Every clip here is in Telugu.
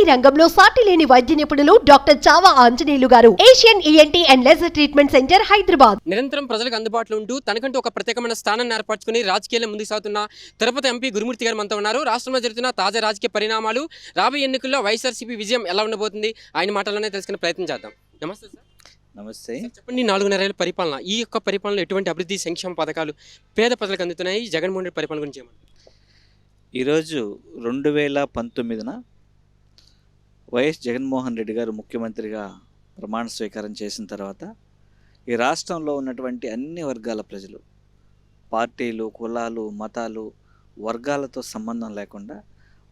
ఈఎన్టీ రంగంలో సాటి లేని వైద్య నిపుణులు డాక్టర్ చావా ఆంజనేయులు గారు. Asian ENT and laser treatment center Hyderabad. నిరంతరం ప్రజలకు అందుబాటులో ఉంటూ తనకంటూ ఒక ప్రత్యేకమైన స్థానాన్ని ఏర్పరచుకుని రాజకీయాల్లో ముందుకు సాగుతున్న తిరుపతి ఎంపీ గురుమూర్తి గారు మనతో ఉన్నారు. రాష్ట్రంలో జరుగుతున్న తాజా రాజకీయ పరిణామాలు రాబోయే ఎన్నికల్లో వైఎస్ఆర్సీపీ విజయం ఎలా ఉండబోతుంది ఆయన మాటల్లోనే తెలుసుకునే ప్రయత్నం చేద్దాం. నమస్తే సార్. నమస్తే. చెప్పండి నాలుగున్నరేళ్ళ పరిపాలన ఈ యొక్క పరిపాలనలో ఎటువంటి అభివృద్ధి సంక్షేమ పథకాలు పేద ప్రజలకు అందుతున్నాయి? జగన్మోహన్ రెడ్డి పరిపాలన గురించి ఏమంటారు? ఈరోజు రెండు వేల పంతొమ్మిదిన వైఎస్ జగన్మోహన్ రెడ్డి గారు ముఖ్యమంత్రిగా ప్రమాణ స్వీకారం చేసిన తర్వాత ఈ రాష్ట్రంలో ఉన్నటువంటి అన్ని వర్గాల ప్రజలు పార్టీలు కులాలు మతాలు వర్గాలతో సంబంధం లేకుండా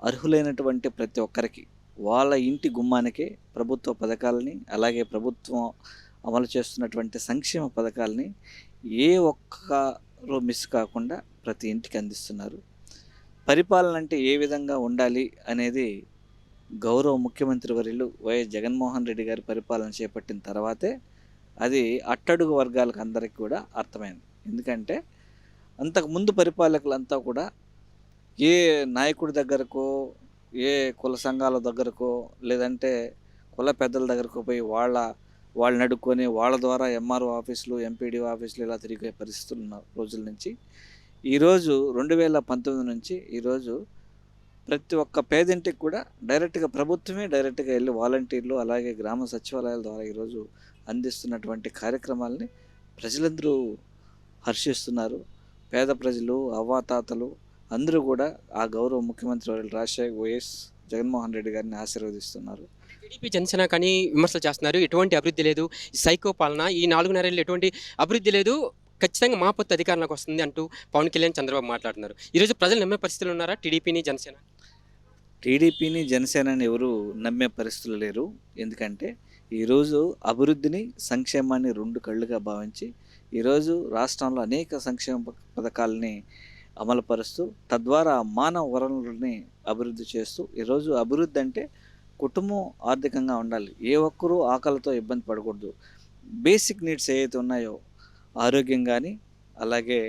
అర్హులైనటువంటి ప్రతి ఒక్కరికి వాళ్ళ ఇంటి గుమ్మానికే ప్రభుత్వ పథకాలని అలాగే ప్రభుత్వం అమలు చేస్తున్నటువంటి సంక్షేమ పథకాలని ఏ ఒక్కరు మిస్ కాకుండా ప్రతి ఇంటికి అందిస్తున్నారు. పరిపాలన అంటే ఏ విధంగా ఉండాలి అనేది గౌరవ ముఖ్యమంత్రి వర్యులు వైఎస్ జగన్మోహన్ రెడ్డి గారి పరిపాలన చేపట్టిన తర్వాతే అది అట్టడుగు వర్గాలకు అందరికీ కూడా అర్థమైంది. ఎందుకంటే అంతకు ముందు పరిపాలకులంతా కూడా ఏ నాయకుడి దగ్గరకో ఏ కుల సంఘాల దగ్గరకో లేదంటే కుల పెద్దల దగ్గరకు పోయి వాళ్ళ వాళ్ళని అడుక్కొని వాళ్ళ ద్వారా ఎంఆర్ఓ ఆఫీసులు ఎంపీడీ ఆఫీసులు ఇలా తిరిగే పరిస్థితులు ఉన్న రోజుల నుంచి ఈరోజు రెండు వేల పంతొమ్మిది నుంచి ఈరోజు ప్రతి ఒక్క పేదింటికి కూడా డైరెక్ట్గా ప్రభుత్వమే డైరెక్ట్గా వెళ్ళి వాలంటీర్లు అలాగే గ్రామ సచివాలయాల ద్వారా ఈరోజు అందిస్తున్నటువంటి కార్యక్రమాలని ప్రజలందరూ హర్షిస్తున్నారు. పేద ప్రజలు అవ్వాతాతలు అందరూ కూడా ఆ గౌరవ ముఖ్యమంత్రి వర్యులు రాజశేఖర్ వైఎస్ జగన్మోహన్ రెడ్డి గారిని ఆశీర్వదిస్తున్నారు. టీడీపీ జనసేన కానీ విమర్శలు చేస్తున్నారు. ఎటువంటి అభివృద్ధి లేదు. ఈ సైకో పాలన ఈ నాలుగున్నరేళ్ళు ఎటువంటి అభివృద్ధి లేదు. ఖచ్చితంగా మా పొత్తు అధికారంలోకి వస్తుంది అంటూ పవన్ కళ్యాణ్ చంద్రబాబు మాట్లాడుతున్నారు. ఈరోజు ప్రజలు నమ్మే పరిస్థితులు ఉన్నారా? టీడీపీని జనసేన? టీడీపీని జనసేనని ఎవరు నమ్మే పరిస్థితులు లేరు. ఎందుకంటే ఈరోజు అభివృద్ధిని సంక్షేమాన్ని రెండు కళ్ళుగా భావించి ఈరోజు రాష్ట్రంలో అనేక సంక్షేమ పథకాలని అమలుపరుస్తూ తద్వారా మానవ వనరులని అభివృద్ధి చేస్తూ ఈరోజు అభివృద్ధి అంటే కుటుంబం ఆర్థికంగా ఉండాలి. ఏ ఒక్కరూ ఆకలితో ఇబ్బంది పడకూడదు. బేసిక్ నీడ్స్ ఏవైతే ఉన్నాయో ఆరోగ్యం కానీ అలాగే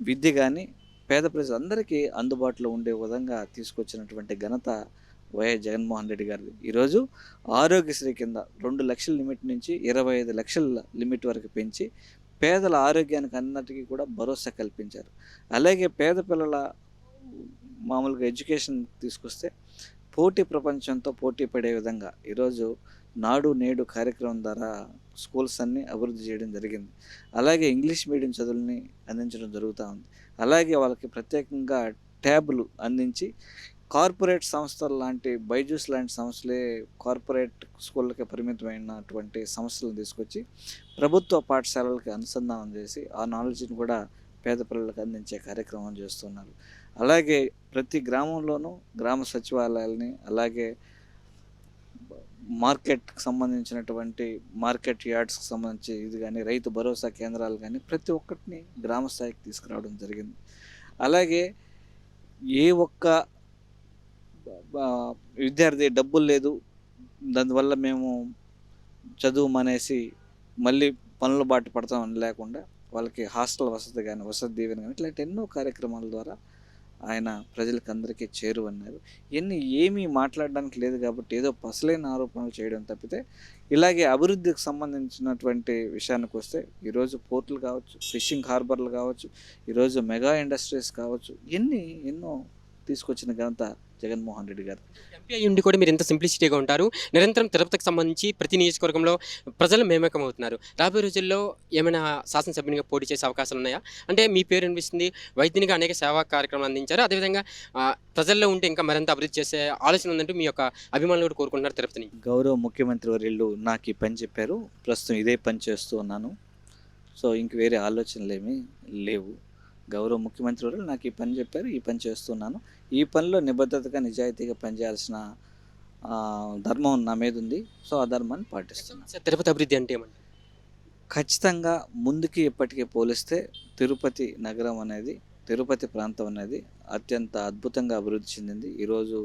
విద్య కానీ పేద ప్రజలందరికీ అందుబాటులో ఉండే విధంగా తీసుకొచ్చినటువంటి ఘనత వైఎస్ జగన్మోహన్ రెడ్డి గారిది. ఈరోజు ఆరోగ్యశ్రీ కింద రెండు లక్షల లిమిట్ నుంచి ఇరవై ఐదు లక్షల లిమిట్ వరకు పెంచి పేదల ఆరోగ్యానికి అన్నిటికీ కూడా భరోసా కల్పించారు. అలాగే పేద పిల్లల మామూలుగా ఎడ్యుకేషన్ తీసుకొస్తే పోటీ ప్రపంచంతో పోటీ పడే విధంగా ఈరోజు నాడు నేడు కార్యక్రమం ద్వారా స్కూల్స్ అన్ని అభివృద్ధి చేయడం జరిగింది. అలాగే ఇంగ్లీష్ మీడియం చదువుల్ని అందించడం జరుగుతూ ఉంది. అలాగే వాళ్ళకి ప్రత్యేకంగా ట్యాబ్లు అందించి కార్పొరేట్ సంస్థలు లాంటి బైజూస్ లాంటి సంస్థలే కార్పొరేట్ స్కూళ్ళకి పరిమితమైనటువంటి సంస్థలను తీసుకొచ్చి ప్రభుత్వ పాఠశాలలకి అనుసంధానం చేసి ఆ నాలెడ్జ్ని కూడా పేద పిల్లలకు అందించే కార్యక్రమం చేస్తున్నారు. అలాగే ప్రతి గ్రామంలోనూ గ్రామ సచివాలయాలని అలాగే మార్కెట్కి సంబంధించినటువంటి మార్కెట్ యార్డ్స్కి సంబంధించి ఇది కానీ రైతు భరోసా కేంద్రాలు కానీ ప్రతి ఒక్కటిని గ్రామ స్థాయికి తీసుకురావడం జరిగింది. అలాగే ఏ ఒక్క విద్యార్థి డబ్బులు లేదు దానివల్ల మేము చదువు మానేసి మళ్ళీ పనుల బాట పడతామని లేకుండా వాళ్ళకి హాస్టల్ వసతి కానీ వసతి దీవెన కానీ ఇట్లాంటి ఎన్నో కార్యక్రమాల ద్వారా ఆయన ప్రజలకు అందరికీ చేరువన్నారు ఇవన్నీ ఏమీ మాట్లాడడానికి లేదు కాబట్టి ఏదో పసలైన ఆరోపణలు చేయడం తప్పితే ఇలాగే అభివృద్ధికి సంబంధించినటువంటి విషయానికి వస్తే ఈరోజు పోర్టులు కావచ్చు ఫిషింగ్ హార్బర్లు కావచ్చు ఈరోజు మెగా ఇండస్ట్రీస్ కావచ్చు ఎన్ని ఎన్నో తీసుకొచ్చిన ఘనత జగన్మోహన్ రెడ్డి గారు. ఎంపీ ఉండి కూడా మీరు ఇంత సింప్లిసిటీగా ఉంటారు. నిరంతరం తిరుపతికి సంబంధించి ప్రతి నియోజకవర్గంలో ప్రజలు మేమకం అవుతున్నారు రాబోయే రోజుల్లో ఏమైనా శాసనసభ్యునిగా పోటీ చేసే అవకాశాలు ఉన్నాయా? అంటే మీ పేరు అనిపిస్తుంది వైద్యునిగా అనేక సేవా కార్యక్రమాలు అందించారు. అదేవిధంగా ప్రజల్లో ఉంటే ఇంకా మరింత అభివృద్ధి చేసే ఆలోచన ఉందంటూ మీ యొక్క అభిమానులు కూడా కోరుకుంటున్నారు తిరుపతి నుంచి గౌరవ ముఖ్యమంత్రి వర్యులు నాకు ఈ పని చెప్పారు. ప్రస్తుతం ఇదే పని చేస్తూ ఉన్నాను. సో ఇంక వేరే ఆలోచనలు ఏమీ లేవు. గౌరవ ముఖ్యమంత్రి వర్యులు నాకు ఈ పని చెప్పారు ఈ పని చేస్తున్నాను. ఈ పనిలో నిబద్ధతగా నిజాయితీగా పనిచేయాల్సిన ధర్మం నా మీద ఉంది. సో ఆ ధర్మాన్ని పాటిస్తున్నాను. తిరుపతి అభివృద్ధి అంటే ఏమంటారు ఖచ్చితంగా ముందుకి ఇప్పటికీ పోలిస్తే తిరుపతి నగరం అనేది తిరుపతి ప్రాంతం అనేది అత్యంత అద్భుతంగా అభివృద్ధి చెందింది. ఈరోజు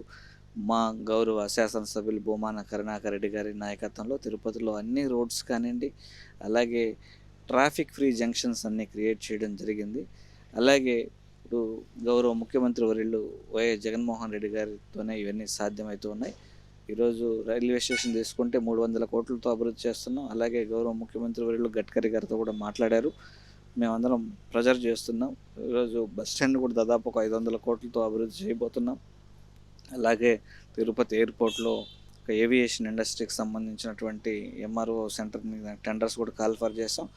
మా గౌరవ శాసనసభ్యులు భూమాన కరుణాకర్ రెడ్డి గారి నాయకత్వంలో తిరుపతిలో అన్ని రోడ్స్ కానివ్వండి అలాగే ట్రాఫిక్ ఫ్రీ జంక్షన్స్ అన్నీ క్రియేట్ చేయడం జరిగింది. అలాగే ఇప్పుడు గౌరవ ముఖ్యమంత్రి వర్యులు వైఎస్ జగన్మోహన్ రెడ్డి గారితోనే ఇవన్నీ సాధ్యమవుతూ ఉన్నాయి. ఈరోజు రైల్వే స్టేషన్ తీసుకుంటే మూడు వందల కోట్లతో అభివృద్ధి చేస్తున్నాం. అలాగే గౌరవ ముఖ్యమంత్రి వర్యులు గడ్కరీ గారితో కూడా మాట్లాడారు. మేమందరం ప్రెజర్ చేస్తున్నాం. ఈరోజు బస్ స్టాండ్ కూడా దాదాపు ఒక ఐదు వందల కోట్లతో అభివృద్ధి చేయబోతున్నాం. అలాగే తిరుపతి ఎయిర్పోర్ట్లో ఏవియేషన్ ఇండస్ట్రీకి సంబంధించినటువంటి ఎంఆర్ఓ సెంటర్ మీద టెండర్స్ కూడా కాల్ఫర్ చేస్తాం.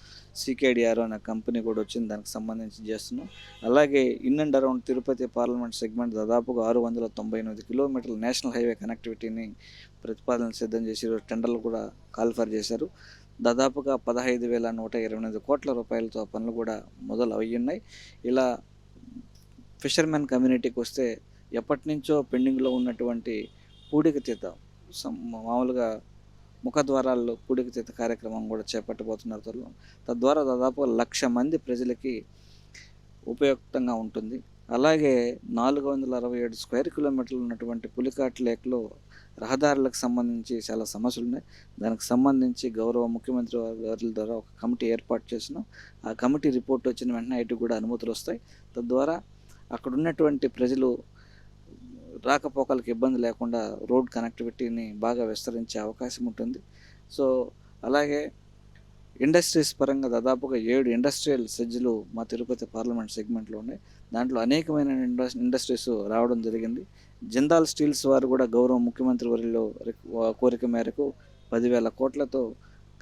సికేడిఆర్ అనే కంపెనీ కూడా వచ్చింది దానికి సంబంధించి చేస్తున్నాం. అలాగే in and around Tirupati parliament segment దాదాపుగా ఆరు వందల తొంభై ఎనిమిది కిలోమీటర్ల నేషనల్ హైవే కనెక్టివిటీని ప్రతిపాదన సిద్ధం చేసి టెండర్లు కూడా కాల్ఫర్ చేశారు. దాదాపుగా పదహైదు వేల నూట ఇరవై ఎనిమిది కోట్ల రూపాయలతో పనులు కూడా మొదలు అయి ఉన్నాయి ఇలా ఫిషర్మెన్ కమ్యూనిటీకి వస్తే ఎప్పటి నుంచో పెండింగ్లో ఉన్నటువంటి పూడిక తీద్దాం. మామూలుగా ముఖద్వారాల్లో పూడిక తీత కార్యక్రమం కూడా చేపట్టబోతున్నారు త్వరలో. తద్వారా దాదాపు లక్ష మంది ప్రజలకి ఉపయుక్తంగా ఉంటుంది. అలాగే నాలుగు వందల అరవై ఏడు స్క్వేర్ కిలోమీటర్లు ఉన్నటువంటి పులికాట్ లేక్లో రహదారులకు సంబంధించి చాలా సమస్యలు ఉన్నాయి. దానికి సంబంధించి గౌరవ ముఖ్యమంత్రి గారి ద్వారా ఒక కమిటీ ఏర్పాటు చేసినాం ఆ కమిటీ రిపోర్ట్ వచ్చిన వెంటనే ఇటు కూడా అనుమతులు వస్తాయి. తద్వారా అక్కడ ఉన్నటువంటి ప్రజలు రాకపోకలకు ఇబ్బంది లేకుండా రోడ్ కనెక్టివిటీని బాగా విస్తరించే అవకాశం ఉంటుంది. సో అలాగే ఇండస్ట్రీస్ పరంగా దాదాపుగా ఏడు ఇండస్ట్రియల్ సెజ్లు మా తిరుపతి పార్లమెంట్ సెగ్మెంట్లో ఉన్నాయి. దాంట్లో అనేకమైన ఇండస్ ఇండస్ట్రీస్ రావడం జరిగింది. జిందాల్ స్టీల్స్ వారు కూడా గౌరవ ముఖ్యమంత్రి వారిలో కోరిక మేరకు పదివేల కోట్లతో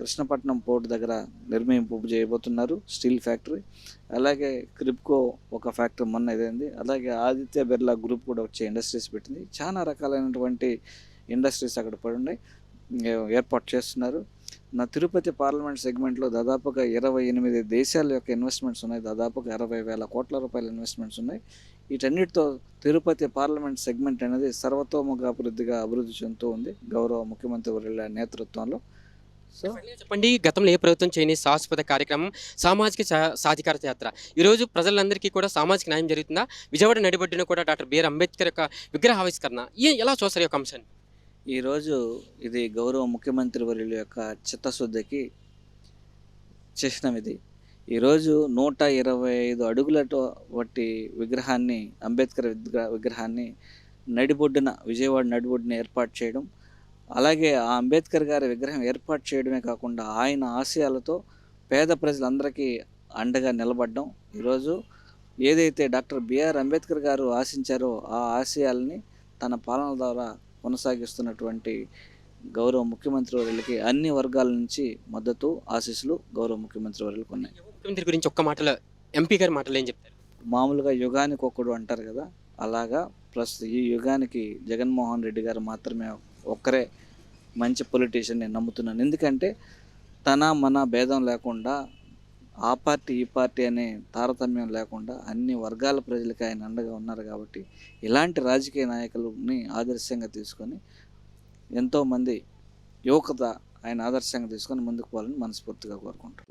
కృష్ణపట్నం పోర్ట్ దగ్గర నిర్మింపు చేయబోతున్నారు స్టీల్ ఫ్యాక్టరీ. అలాగే క్రిప్కో ఒక ఫ్యాక్టరీ మొన్న ఇదైంది. అలాగే ఆదిత్య బిర్లా గ్రూప్ కూడా వచ్చే ఇండస్ట్రీస్ పెట్టింది. చాలా రకాలైనటువంటి ఇండస్ట్రీస్ అక్కడ పడి ఉన్నాయి. ఏర్పాటు చేస్తున్నారు. నా తిరుపతి పార్లమెంట్ సెగ్మెంట్లో దాదాపుగా ఇరవై ఎనిమిది దేశాల యొక్క ఇన్వెస్ట్మెంట్స్ ఉన్నాయి. దాదాపుగా అరవై వేల కోట్ల రూపాయల ఇన్వెస్ట్మెంట్స్ ఉన్నాయి. వీటన్నిటితో తిరుపతి పార్లమెంట్ సెగ్మెంట్ అనేది సర్వతోముఖ అభివృద్ధిగా అభివృద్ధి చెందుతూ ఉంది. గౌరవ ముఖ్యమంత్రి వర్యుల నేతృత్వంలో. సో చెప్పండి గతంలో ఏ ప్రభుత్వం చేయని శాశ్వత కార్యక్రమం సామాజిక సాధికారత యాత్ర? ఈరోజు ప్రజలందరికీ కూడా సామాజిక న్యాయం జరుగుతుందా? విజయవాడ నడిబొడ్డున కూడా డాక్టర్ బిఆర్ అంబేద్కర్ యొక్క విగ్రహావిష్కరణ ఎలా చూస్తారు ఈ యొక్క అంశాన్ని? ఈరోజు ఇది గౌరవ ముఖ్యమంత్రి వర్యుల యొక్క చిత్తశుద్ధికి చిహ్నం ఇది. ఈరోజు నూట ఇరవై ఐదు అడుగులతో వట్టి విగ్రహాన్ని అంబేద్కర్ విగ్రహ విగ్రహాన్ని నడిబొడ్డున విజయవాడ నడిబొడ్డున ఏర్పాటు చేయడం అలాగే ఆ అంబేద్కర్ గారి విగ్రహం ఏర్పాటు చేయడమే కాకుండా ఆయన ఆశయాలతో పేద ప్రజలందరికీ అండగా నిలబడడం. ఈరోజు ఏదైతే డాక్టర్ బిఆర్ అంబేద్కర్ గారు ఆశించారో ఆ ఆశయాల్ని తన పాలన ద్వారా కొనసాగిస్తున్నటువంటి గౌరవ ముఖ్యమంత్రి వర్యులకి అన్ని వర్గాల నుంచి మద్దతు ఆశీస్సులు గౌరవ ముఖ్యమంత్రి వర్యులకు ఉన్నాయి. ముఖ్యమంత్రి గురించి ఒక్క మాటలో ఎంపీ గారి మాటలు ఏం చెప్తారు? మామూలుగా యుగానికి ఒకడు అంటారు కదా. అలాగా ప్రస్తుత ఈ యుగానికి జగన్మోహన్ రెడ్డి గారు మాత్రమే ఒక్కరే మంచి పొలిటీషియన్ నేను నమ్ముతున్నాను. ఎందుకంటే తన మన భేదం లేకుండా ఆ పార్టీ ఈ పార్టీ అనే తారతమ్యం లేకుండా అన్ని వర్గాల ప్రజలకి ఆయన అండగా ఉన్నారు కాబట్టి ఇలాంటి రాజకీయ నాయకులని ఆదర్శంగా తీసుకొని ఎంతోమంది యువకత ఆయన ఆదర్శంగా తీసుకొని ముందుకు పోవాలని మనస్ఫూర్తిగా కోరుకుంటాం